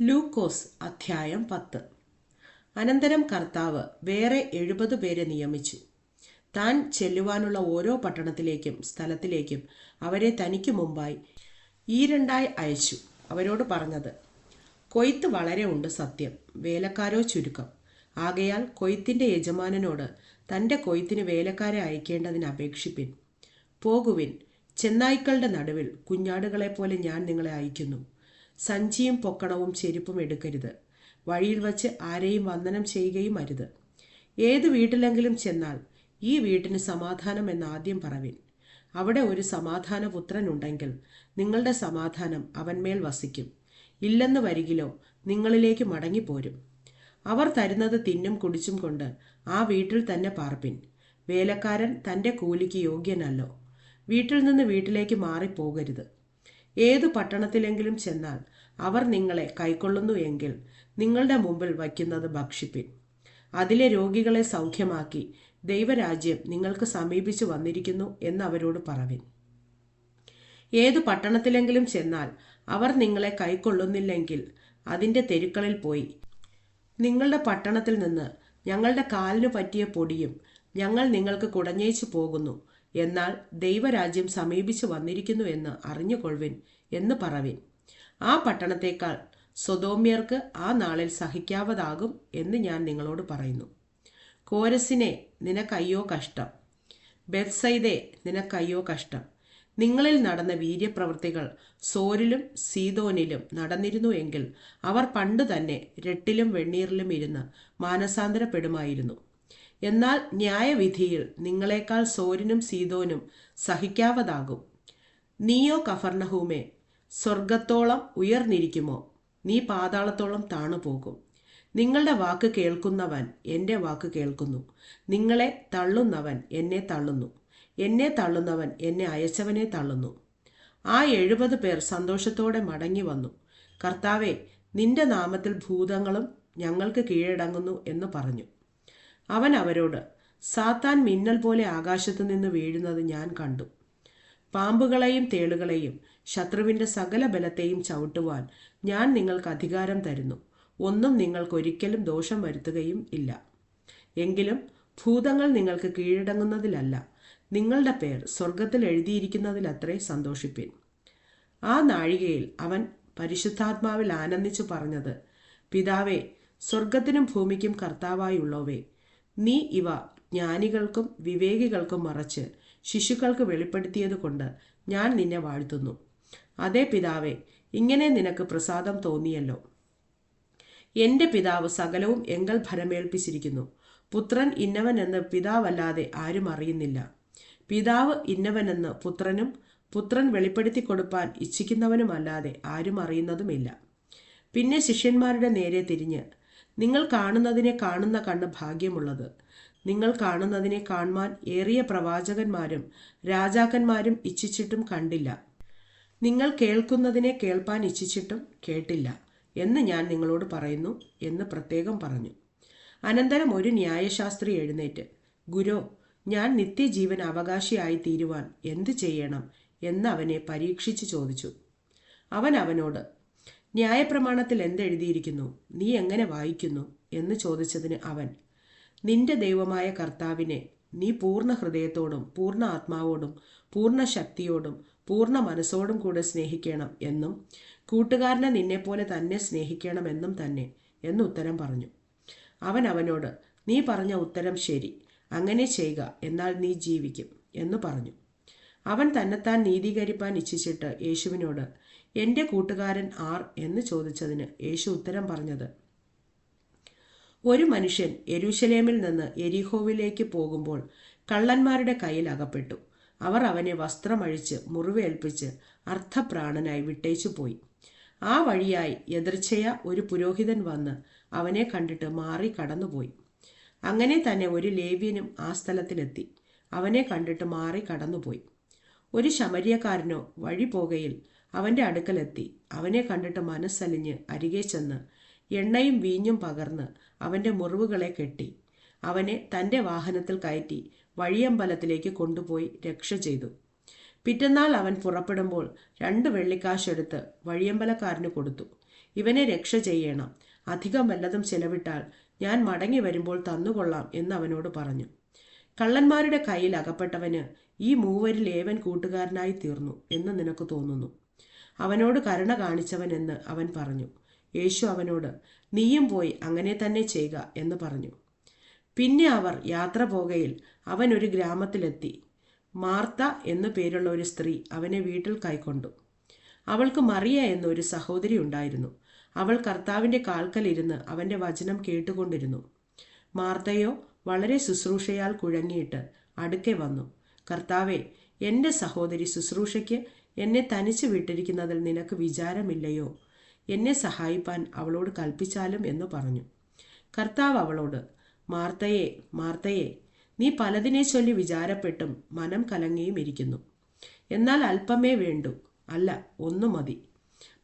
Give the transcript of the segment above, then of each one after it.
ലൂക്കോസ് അധ്യായം പത്ത്. അനന്തരം കർത്താവ് വേറെ എഴുപത് പേരെ നിയമിച്ചു. താൻ ചെല്ലുവാനുള്ള ഓരോ പട്ടണത്തിലേക്കും സ്ഥലത്തിലേക്കും അവരെ തനിക്ക് മുമ്പായി ഈ രണ്ടായി അയച്ചു. അവരോട് പറഞ്ഞത് കൊയ്ത്ത് വളരെ ഉണ്ട് സത്യം വേലക്കാരോ ചുരുക്കം. ആകയാൽ കൊയ്ത്തിന്റെ യജമാനനോട് തന്റെ കൊയ്ത്തിന് വേലക്കാരെ അയക്കേണ്ടതിന് അപേക്ഷിപ്പിൻ. പോകുവിൻ ചെന്നായ്ക്കളുടെ നടുവിൽ കുഞ്ഞാടുകളെ പോലെ ഞാൻ നിങ്ങളെ അയക്കുന്നു. സഞ്ചിയും പൊക്കണവും ചെരുപ്പും എടുക്കരുത്. വഴിയിൽ വച്ച് ആരെയും വന്ദനം ചെയ്യുകയും അരുത്. ഏത് വീട്ടിലെങ്കിലും ചെന്നാൽ ഈ വീട്ടിന് സമാധാനം എന്ന് ആദ്യം പറവിൻ. അവിടെ ഒരു സമാധാന പുത്രനുണ്ടെങ്കിൽ നിങ്ങളുടെ സമാധാനം അവന്മേൽ വസിക്കും. ഇല്ലെന്ന് വരികിലോ നിങ്ങളിലേക്ക് മടങ്ങിപ്പോരും. അവർ തരുന്നത് തിന്നും കുടിച്ചും കൊണ്ട് ആ വീട്ടിൽ തന്നെ പാർപ്പിൻ. വേലക്കാരൻ തന്റെ കൂലിക്ക് യോഗ്യനല്ലോ. വീട്ടിൽ നിന്ന് വീട്ടിലേക്ക് മാറിപ്പോകരുത്. ഏതു പട്ടണത്തിലെങ്കിലും ചെന്നാൽ അവർ നിങ്ങളെ കൈക്കൊള്ളുന്നു എങ്കിൽ നിങ്ങളുടെ മുമ്പിൽ വയ്ക്കുന്നത് ഭക്ഷിപ്പിൻ. അതിലെ രോഗികളെ സൗഖ്യമാക്കി ദൈവരാജ്യം നിങ്ങൾക്ക് സമീപിച്ചു വന്നിരിക്കുന്നു എന്ന് അവരോട് പറവിൻ. ഏത് പട്ടണത്തിലെങ്കിലും ചെന്നാൽ അവർ നിങ്ങളെ കൈക്കൊള്ളുന്നില്ലെങ്കിൽ അതിന്റെ തെരുക്കളിൽ പോയി. നിങ്ങളുടെ പട്ടണത്തിൽ നിന്ന് ഞങ്ങളുടെ കാലിനു പറ്റിയ പൊടിയും ഞങ്ങൾ നിങ്ങൾക്ക് കുടഞ്ഞേച്ചു പോകുന്നു. എന്നാൽ ദൈവരാജ്യം സമീപിച്ചു വന്നിരിക്കുന്നു എന്ന് അറിഞ്ഞുകൊള്ളുവിൻ എന്ന് പറവിൻ. ആ പട്ടണത്തേക്കാൾ സ്വതോമ്യർക്ക് ആ നാളിൽ സഹിക്കാവതാകും എന്ന് ഞാൻ നിങ്ങളോട് പറയുന്നു. കോരസിനെ നിനക്കയ്യോ കഷ്ടം. ബെത്സൈദെ നിനക്കയ്യോ കഷ്ടം. നിങ്ങളിൽ നടന്ന വീര്യപ്രവൃത്തികൾ സോരിലും സീതോനിലും നടന്നിരുന്നു എങ്കിൽ അവർ പണ്ട് തന്നെ രട്ടിലും വെണ്ണീറിലും ഇരുന്ന് മാനസാന്തരപ്പെടുമായിരുന്നു. എന്നാൽ ന്യായവിധിയിൽ നിങ്ങളെക്കാൾ സോരിനും സീതോനും സഹിക്കാവതാകും. നീയോ കഫർണഹൂമേ സ്വർഗത്തോളം ഉയർന്നിരിക്കുമോ? നീ പാതാളത്തോളം താണു പോകും നിങ്ങളുടെ വാക്ക് കേൾക്കുന്നവൻ എന്റെ വാക്ക് കേൾക്കുന്നു. നിങ്ങളെ തള്ളുന്നവൻ എന്നെ തള്ളുന്നു. എന്നെ തള്ളുന്നവൻ എന്നെ അയച്ചവനെ തള്ളുന്നു. ആ എഴുപത് പേർ സന്തോഷത്തോടെ മടങ്ങി വന്നു. കർത്താവെ നിന്റെ നാമത്തിൽ ഭൂതങ്ങളും ഞങ്ങൾക്ക് കീഴടങ്ങുന്നു എന്ന് പറഞ്ഞു. അവൻ അവരോട് സാത്താൻ മിന്നൽ പോലെ ആകാശത്തു നിന്ന് വീഴുന്നത് ഞാൻ കണ്ടു. പാമ്പുകളെയും തേളുകളെയും ശത്രുവിന്റെ സകല ബലത്തെയും ചവിട്ടുവാൻ ഞാൻ നിങ്ങൾക്ക് അധികാരം തരുന്നു. ഒന്നും നിങ്ങൾക്കൊരിക്കലും ദോഷം വരുത്തുകയും ഇല്ല. എങ്കിലും ഭൂതങ്ങൾ നിങ്ങൾക്ക് കീഴടങ്ങുന്നതിലല്ല നിങ്ങളുടെ പേർ സ്വർഗത്തിൽ എഴുതിയിരിക്കുന്നതിലത്രേ സന്തോഷിപ്പിൻ. ആ നാഴികയിൽ അവൻ പരിശുദ്ധാത്മാവിൽ ആനന്ദിച്ചു പറഞ്ഞത് പിതാവേ സ്വർഗത്തിനും ഭൂമിക്കും കർത്താവായുള്ളവേ നീ ഇവ ജ്ഞാനികൾക്കും വിവേകികൾക്കും മറച്ച് ശിശുക്കൾക്ക് വെളിപ്പെടുത്തിയതുകൊണ്ട് ഞാൻ നിന്നെ വാഴ്ത്തുന്നു. അതേ പിതാവേ ഇങ്ങനെ നിനക്ക് പ്രസാദം തോന്നിയല്ലോ. എന്റെ പിതാവ് സകലവും എങ്കൽ ഫലമേൽപ്പിച്ചിരിക്കുന്നു പുത്രൻ ഇന്നവൻ എന്ന് പിതാവല്ലാതെ ആരും അറിയുന്നില്ല. പിതാവ് ഇന്നവനെന്ന് പുത്രനും പുത്രൻ വെളിപ്പെടുത്തി കൊടുപ്പാൻ ഇച്ഛിക്കുന്നവനുമല്ലാതെ ആരും അറിയുന്നതുമില്ല. പിന്നെ ശിഷ്യന്മാരുടെ നേരെ തിരിഞ്ഞ് നിങ്ങൾ കാണുന്നതിനെ കാണുന്ന കണ്ണ് ഭാഗ്യമുള്ളത്. നിങ്ങൾ കാണുന്നതിനെ കാണുവാൻ ഏറിയ പ്രവാചകന്മാരും രാജാക്കന്മാരും ഇച്ഛിച്ചിട്ടും കണ്ടില്ല. നിങ്ങൾ കേൾക്കുന്നതിനെ കേൾപ്പാൻ ഇച്ഛിച്ചിട്ടും കേട്ടില്ല എന്ന് ഞാൻ നിങ്ങളോട് പറയുന്നു എന്ന് പ്രത്യേകം പറഞ്ഞു. അനന്തരം ഒരു ന്യായശാസ്ത്രി എഴുന്നേറ്റ് ഗുരു ഞാൻ നിത്യജീവൻ അവകാശിയായി തീരുവാൻ എന്തു ചെയ്യണം? എന്ന് അവനെ പരീക്ഷിച്ച് ചോദിച്ചു. അവൻ അവനോട് ന്യായപ്രമാണത്തിൽ എന്തെഴുതിയിരിക്കുന്നു നീ എങ്ങനെ വായിക്കുന്നു? എന്ന് ചോദിച്ചതിന് അവൻ നിന്റെ ദൈവമായ കർത്താവിനെ നീ പൂർണ ഹൃദയത്തോടും പൂർണ ആത്മാവോടും പൂർണ ശക്തിയോടും പൂർണ മനസ്സോടും കൂടെ സ്നേഹിക്കണം എന്നും കൂട്ടുകാരനെ നിന്നെപ്പോലെ തന്നെ സ്നേഹിക്കണമെന്നും തന്നെ എന്ന് ഉത്തരം പറഞ്ഞു. അവൻ അവനോട് നീ പറഞ്ഞ ഉത്തരം ശരി. അങ്ങനെ ചെയ്യുക എന്നാൽ നീ ജീവിക്കും എന്ന് പറഞ്ഞു. അവൻ തന്നെത്താൻ നീതീകരിപ്പാൻ ഇച്ഛിച്ചിട്ട് യേശുവിനോട് എന്റെ കൂട്ടുകാരൻ ആർ? എന്ന് ചോദിച്ചതിന് യേശു ഉത്തരം പറഞ്ഞത് ഒരു മനുഷ്യൻ എരുശലേമിൽ നിന്ന് എരിഹോവിലേക്ക് പോകുമ്പോൾ കള്ളന്മാരുടെ കയ്യിൽ അകപ്പെട്ടു. അവർ അവനെ വസ്ത്രമഴിച്ച് മുറിവേൽപ്പിച്ച് അർത്ഥപ്രാണനായി വിട്ടേച്ചു പോയി. ആ വഴിയായി എതിർച്ചയ ഒരു പുരോഹിതൻ വന്ന് അവനെ കണ്ടിട്ട് മാറി കടന്നുപോയി. അങ്ങനെ തന്നെ ഒരു ലേവ്യനും ആ സ്ഥലത്തിലെത്തി. അവനെ കണ്ടിട്ട് മാറി കടന്നുപോയി. ഒരു ശമരിയക്കാരനോ വഴി പോകയിൽ അവന്റെ അടുക്കലെത്തി. അവനെ കണ്ടിട്ട് മനസ്സലിഞ്ഞ് അരികെ ചെന്ന് എണ്ണയും വീഞ്ഞും പകർന്ന് അവന്റെ മുറിവുകളെ കെട്ടി. അവനെ തന്റെ വാഹനത്തിൽ കയറ്റി വഴിയമ്പലത്തിലേക്ക് കൊണ്ടുപോയി രക്ഷ ചെയ്തു. പിറ്റന്നാൾ അവൻ പുറപ്പെടുമ്പോൾ രണ്ട് വെള്ളിക്കാശെടുത്ത് വഴിയമ്പലക്കാരന് കൊടുത്തു. ഇവനെ രക്ഷ ചെയ്യണം. അധികം വല്ലതും ചെലവിട്ടാൽ ഞാൻ മടങ്ങി വരുമ്പോൾ തന്നുകൊള്ളാം എന്ന് അവനോട് പറഞ്ഞു. കള്ളന്മാരുടെ കയ്യിൽ അകപ്പെട്ടവന് ഈ മൂവരിൽ ഏവൻ കൂട്ടുകാരനായി തീർന്നു എന്ന് നിനക്ക് തോന്നുന്നു. അവനോട് കരുണ കാണിച്ചവൻ എന്ന് അവൻ പറഞ്ഞു. യേശു അവനോട് നീയും പോയി അങ്ങനെ തന്നെ ചെയ്യുക എന്ന് പറഞ്ഞു. പിന്നെ അവർ യാത്ര പോകയിൽ അവൻ ഒരു ഗ്രാമത്തിലെത്തി. മാർത്ത എന്നു പേരുള്ള ഒരു സ്ത്രീ അവനെ വീട്ടിൽ കൈക്കൊണ്ടു. അവൾക്ക് മറിയ എന്നൊരു സഹോദരി ഉണ്ടായിരുന്നു. അവൾ കർത്താവിന്റെ കാൽക്കലിരുന്ന് അവന്റെ വചനം കേട്ടുകൊണ്ടിരുന്നു. മാർത്തയോ വളരെ ശുശ്രൂഷയാൽ കുഴങ്ങിയിട്ട് അടുക്കെ വന്നു. കർത്താവെ എന്റെ സഹോദരി ശുശ്രൂഷയ്ക്ക് എന്നെ തനിച്ചു വിട്ടിരിക്കുന്നതിൽ നിനക്ക് വിചാരമില്ലയോ? എന്നെ സഹായിപ്പാൻ അവളോട് കൽപ്പിച്ചാലും എന്ന് പറഞ്ഞു. കർത്താവ് അവളോട് മാർത്തയെ മാർത്തയെ നീ പലതിനെ ചൊല്ലി വിചാരപ്പെട്ടും മനം കലങ്ങിയും ഇരിക്കുന്നു. എന്നാൽ അല്പമേ വേണ്ടു. അല്ല ഒന്നു മതി.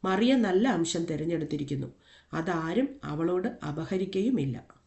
മറിയ നല്ല അംശം തിരഞ്ഞെടുത്തിരിക്കുന്നു. അതാരും അവളോട് അപഹരിക്കുകയുമില്ല